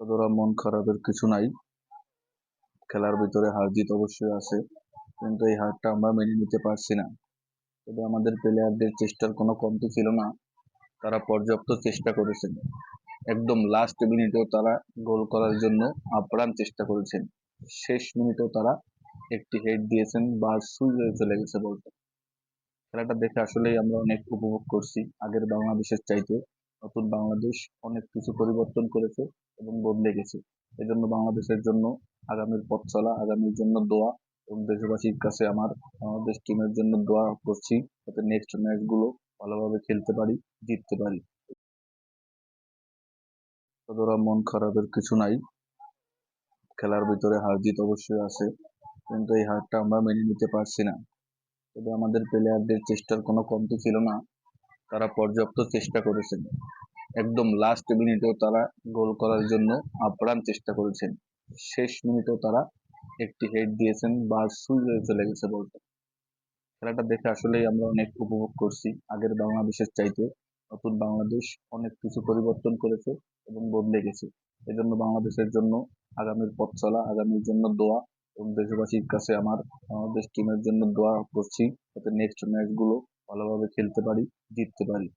ততটা মন খারাপের কিছু নাই, খেলার ভিতরে হার জিত অবশ্যই আছে, কিন্তু এই হারটা আমরা মেনে নিতে পারছি না। তবে আমাদের প্লেয়ারদের চেষ্টার কোনো কমতি ছিল না, তারা পর্যাপ্ত চেষ্টা করেছেন। একদম লাস্ট মিনিটেও তারা গোল করার জন্য আপ্রাণ চেষ্টা করেছেন। শেষ মিনিটেও তারা একটি হেড দিয়েছেন বা সুই হয়ে চলে গেছে বলতে। খেলাটা দেখে আসলেই আমরা অনেক উপভোগ করছি, আগের বাংলাদেশের চাইতে। নতুন বাংলাদেশ অনেক কিছু পরিবর্তন করেছে এবং বদলে গেছে। এজন্য বাংলাদেশের জন্য আগামীর পথ চলা, আগামীর জন্য দোয়া এবং দেশবাসীর কাছে আমার বাংলাদেশ টিমের জন্য দোয়া করছি যাতে নেক্সট ম্যাচগুলো ভালোভাবে খেলতে পারি, জিততে পারি। ততটা মন খারাপের কিছু নাই, খেলার ভিতরে হার জিত অবশ্যই আছে, কিন্তু এই হারটা আমরা মেনে নিতে পারছি না। তবে আমাদের প্লেয়ারদের চেষ্টার কোনো কমতি ছিল না। তারা পর্যাপ্ত চেষ্টা করেছেন। একদম লাস্ট মিনিটেও তারা গোল করার জন্য আপ্রাণ চেষ্টা করেছেন। শেষ মিনিটেও তারা একটি হেড দিয়েছেন বা হয়ে চলে গেছে বলতে খেলাটা দেখে আসলেই আমরা অনেক উপভোগ করছি। আগের বাংলাদেশের চাইতে নতুন বাংলাদেশ অনেক কিছু পরিবর্তন করেছে এবং বদলে গেছে। এজন্য বাংলাদেশের জন্য আগামীর পথ চলা, আগামীর জন্য দোয়া এবং দেশবাসীর কাছে আমার, বাংলাদেশ টিমের জন্য দোয়া করছি। যাতে নেক্সট ম্যাচগুলো ভালোভাবে খেলতে পারি জিততে পারি।